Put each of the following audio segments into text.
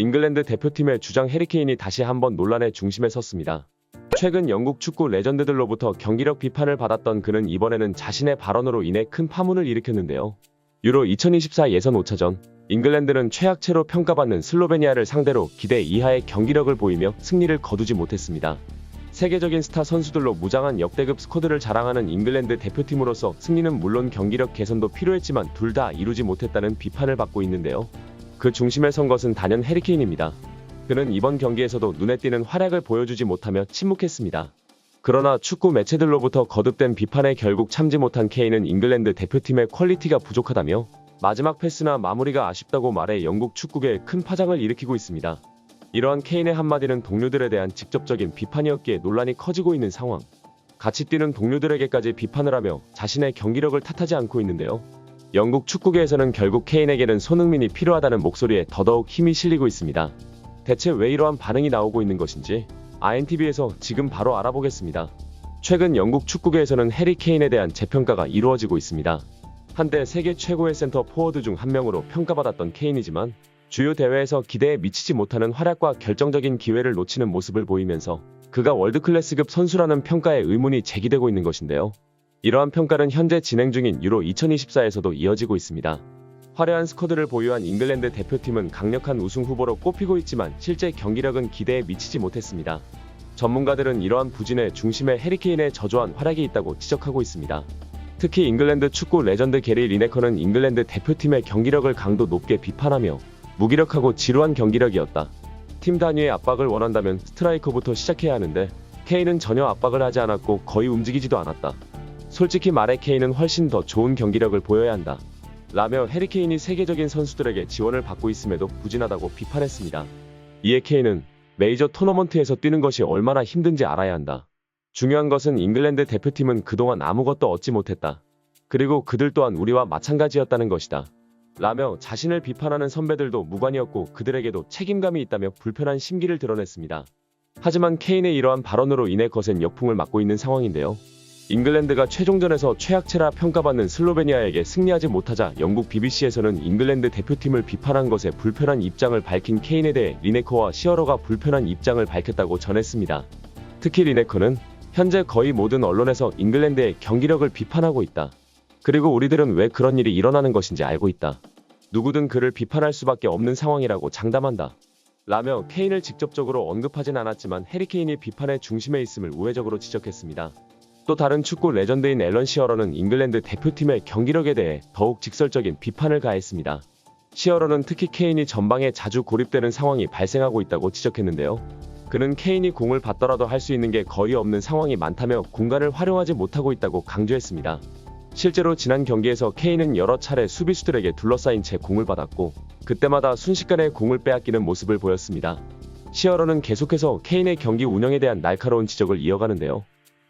잉글랜드 대표팀의 주장 해리케인이 다시 한번 논란의 중심에 섰습니다. 최근 영국 축구 레전드들로부터 경기력 비판을 받았던 그는 이번에는 자신의 발언으로 인해 큰 파문을 일으켰는데요. 유로 2024 예선 5차전, 잉글랜드는 최악체로 평가받는 슬로베니아를 상대로 기대 이하의 경기력을 보이며 승리를 거두지 못했습니다. 세계적인 스타 선수들로 무장한 역대급 스쿼드를 자랑하는 잉글랜드 대표팀으로서 승리는 물론 경기력 개선도 필요했지만 둘 다 이루지 못했다는 비판을 받고 있는데요. 그 중심에 선 것은 단연 해리케인입니다. 그는 이번 경기에서도 눈에 띄는 활약을 보여주지 못하며 침묵했습니다. 그러나 축구 매체들로부터 거듭된 비판에 결국 참지 못한 케인은 잉글랜드 대표팀의 퀄리티가 부족하다며 마지막 패스나 마무리가 아쉽다고 말해 영국 축구계에 큰 파장을 일으키고 있습니다. 이러한 케인의 한마디는 동료들에 대한 직접적인 비판이었기에 논란이 커지고 있는 상황. 같이 뛰는 동료들에게까지 비판을 하며 자신의 경기력을 탓하지 않고 있는데요. 영국 축구계에서는 결국 케인에게는 손흥민이 필요하다는 목소리에 더더욱 힘이 실리고 있습니다. 대체 왜 이러한 반응이 나오고 있는 것인지 INTV에서 지금 바로 알아보겠습니다. 최근 영국 축구계에서는 해리 케인에 대한 재평가가 이루어지고 있습니다. 한때 세계 최고의 센터 포워드 중 한 명으로 평가받았던 케인이지만 주요 대회에서 기대에 미치지 못하는 활약과 결정적인 기회를 놓치는 모습을 보이면서 그가 월드클래스급 선수라는 평가에 의문이 제기되고 있는 것인데요. 이러한 평가는 현재 진행 중인 유로 2024에서도 이어지고 있습니다. 화려한 스쿼드를 보유한 잉글랜드 대표팀은 강력한 우승 후보로 꼽히고 있지만 실제 경기력은 기대에 미치지 못했습니다. 전문가들은 이러한 부진의 중심에 해리케인의 저조한 활약이 있다고 지적하고 있습니다. 특히 잉글랜드 축구 레전드 게리 리네커는 잉글랜드 대표팀의 경기력을 강도 높게 비판하며 무기력하고 지루한 경기력이었다. 팀 단위의 압박을 원한다면 스트라이커부터 시작해야 하는데 케인은 전혀 압박을 하지 않았고 거의 움직이지도 않았다. 솔직히 말해 케인은 훨씬 더 좋은 경기력을 보여야 한다. 라며 해리케인이 세계적인 선수들에게 지원을 받고 있음에도 부진하다고 비판했습니다. 이에 케인은 메이저 토너먼트에서 뛰는 것이 얼마나 힘든지 알아야 한다. 중요한 것은 잉글랜드 대표팀은 그동안 아무것도 얻지 못했다. 그리고 그들 또한 우리와 마찬가지였다는 것이다. 라며 자신을 비판하는 선배들도 무관이었고 그들에게도 책임감이 있다며 불편한 심기를 드러냈습니다. 하지만 케인의 이러한 발언으로 인해 거센 역풍을 맞고 있는 상황인데요. 잉글랜드가 최종전에서 최악체라 평가받는 슬로베니아에게 승리하지 못하자 영국 BBC에서는 잉글랜드 대표팀을 비판한 것에 불편한 입장을 밝힌 케인에 대해 리네커와 시어러가 불편한 입장을 밝혔다고 전했습니다. 특히 리네커는 현재 거의 모든 언론에서 잉글랜드의 경기력을 비판하고 있다. 그리고 우리들은 왜 그런 일이 일어나는 것인지 알고 있다. 누구든 그를 비판할 수밖에 없는 상황이라고 장담한다. 라며 케인을 직접적으로 언급하진 않았지만 해리케인이 비판의 중심에 있음을 우회적으로 지적했습니다. 또 다른 축구 레전드인 앨런 시어러는 잉글랜드 대표팀의 경기력에 대해 더욱 직설적인 비판을 가했습니다. 시어러는 특히 케인이 전방에 자주 고립되는 상황이 발생하고 있다고 지적했는데요. 그는 케인이 공을 받더라도 할 수 있는 게 거의 없는 상황이 많다며 공간을 활용하지 못하고 있다고 강조했습니다. 실제로 지난 경기에서 케인은 여러 차례 수비수들에게 둘러싸인 채 공을 받았고 그때마다 순식간에 공을 빼앗기는 모습을 보였습니다. 시어러는 계속해서 케인의 경기 운영에 대한 날카로운 지적을 이어가는데요.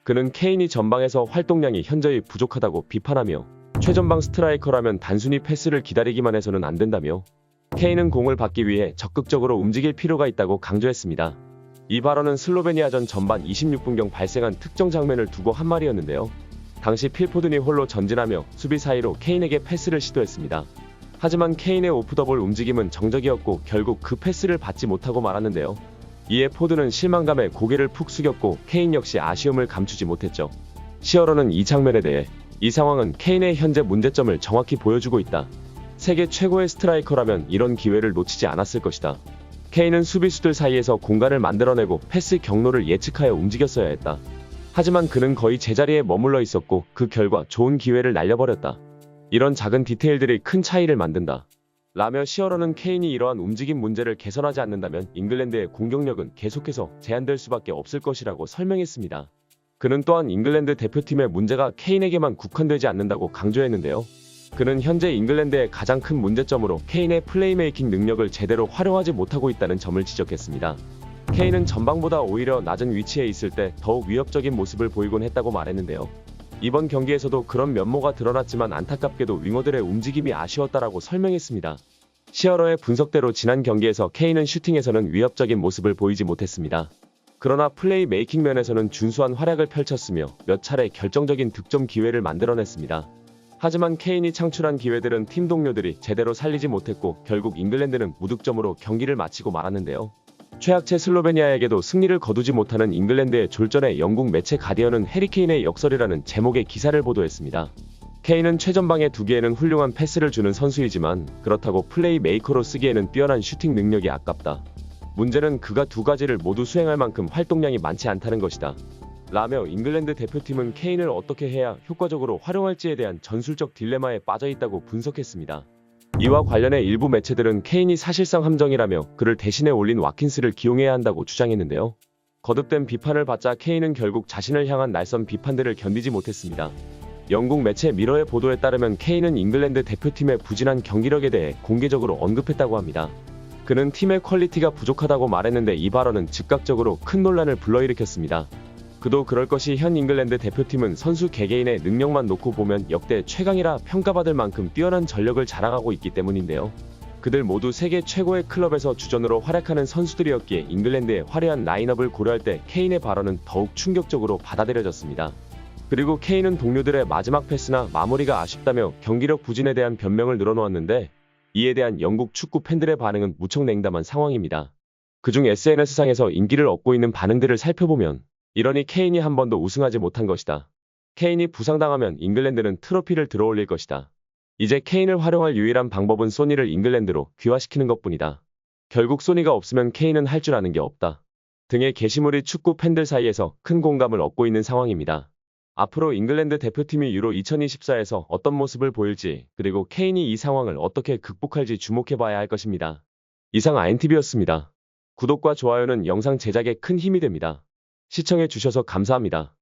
그는 케인이 전방에서 활동량이 현저히 부족하다고 비판하며 최전방 스트라이커라면 단순히 패스를 기다리기만 해서는 안 된다며 케인은 공을 받기 위해 적극적으로 움직일 필요가 있다고 강조했습니다. 이 발언은 슬로베니아전 전반 26분경 발생한 특정 장면을 두고 한 말이었는데요. 당시 필포든이 홀로 전진하며 수비 사이로 케인에게 패스를 시도했습니다. 하지만 케인의 오프더볼 움직임은 정적이었고 결국 그 패스를 받지 못하고 말았는데요. 이에 포드는 실망감에 고개를 푹 숙였고 케인 역시 아쉬움을 감추지 못했죠. 시어러는 이 장면에 대해 이 상황은 케인의 현재 문제점을 정확히 보여주고 있다. 세계 최고의 스트라이커라면 이런 기회를 놓치지 않았을 것이다. 케인은 수비수들 사이에서 공간을 만들어내고 패스 경로를 예측하여 움직였어야 했다. 하지만 그는 거의 제자리에 머물러 있었고 그 결과 좋은 기회를 날려버렸다. 이런 작은 디테일들이 큰 차이를 만든다. 라며 시어러는 케인이 이러한 움직임 문제를 개선하지 않는다면 잉글랜드의 공격력은 계속해서 제한될 수밖에 없을 것이라고 설명했습니다. 그는 또한 잉글랜드 대표팀의 문제가 케인에게만 국한되지 않는다고 강조했는데요. 그는 현재 잉글랜드의 가장 큰 문제점으로 케인의 플레이메이킹 능력을 제대로 활용하지 못하고 있다는 점을 지적했습니다. 케인은 전방보다 오히려 낮은 위치에 있을 때 더욱 위협적인 모습을 보이곤 했다고 말했는데요. 이번 경기에서도 그런 면모가 드러났지만 안타깝게도 윙어들의 움직임이 아쉬웠다라고 설명했습니다. 시어러의 분석대로 지난 경기에서 케인은 슈팅에서는 위협적인 모습을 보이지 못했습니다. 그러나 플레이 메이킹 면에서는 준수한 활약을 펼쳤으며 몇 차례 결정적인 득점 기회를 만들어냈습니다. 하지만 케인이 창출한 기회들은 팀 동료들이 제대로 살리지 못했고 결국 잉글랜드는 무득점으로 경기를 마치고 말았는데요. 최악체 슬로베니아에게도 승리를 거두지 못하는 잉글랜드의 졸전에 영국 매체 가디언은 해리케인의 역설이라는 제목의 기사를 보도했습니다. 케인은 최전방의 두 개에는 훌륭한 패스를 주는 선수이지만 그렇다고 플레이 메이커로 쓰기에는 뛰어난 슈팅 능력이 아깝다. 문제는 그가 두 가지를 모두 수행할 만큼 활동량이 많지 않다는 것이다. 라며 잉글랜드 대표팀은 케인을 어떻게 해야 효과적으로 활용할지에 대한 전술적 딜레마에 빠져 있다고 분석했습니다. 이와 관련해 일부 매체들은 케인이 사실상 함정이라며 그를 대신에 올린 와킨스를 기용해야 한다고 주장했는데요. 거듭된 비판을 받자 케인은 결국 자신을 향한 날선 비판들을 견디지 못했습니다. 영국 매체 미러의 보도에 따르면 케인은 잉글랜드 대표팀의 부진한 경기력에 대해 공개적으로 언급했다고 합니다. 그는 팀의 퀄리티가 부족하다고 말했는데 이 발언은 즉각적으로 큰 논란을 불러일으켰습니다. 그도 그럴 것이 현 잉글랜드 대표팀은 선수 개개인의 능력만 놓고 보면 역대 최강이라 평가받을 만큼 뛰어난 전력을 자랑하고 있기 때문인데요. 그들 모두 세계 최고의 클럽에서 주전으로 활약하는 선수들이었기에 잉글랜드의 화려한 라인업을 고려할 때 케인의 발언은 더욱 충격적으로 받아들여졌습니다. 그리고 케인은 동료들의 마지막 패스나 마무리가 아쉽다며 경기력 부진에 대한 변명을 늘어놓았는데 이에 대한 영국 축구 팬들의 반응은 무척 냉담한 상황입니다. 그중 SNS상에서 인기를 얻고 있는 반응들을 살펴보면 이러니 케인이 한 번도 우승하지 못한 것이다. 케인이 부상당하면 잉글랜드는 트로피를 들어올릴 것이다. 이제 케인을 활용할 유일한 방법은 소니를 잉글랜드로 귀화시키는 것뿐이다. 결국 소니가 없으면 케인은 할 줄 아는 게 없다. 등의 게시물이 축구 팬들 사이에서 큰 공감을 얻고 있는 상황입니다. 앞으로 잉글랜드 대표팀이 유로 2024에서 어떤 모습을 보일지 그리고 케인이 이 상황을 어떻게 극복할지 주목해봐야 할 것입니다. 이상 INTV였습니다. 구독과 좋아요는 영상 제작에 큰 힘이 됩니다. 시청해 주셔서 감사합니다.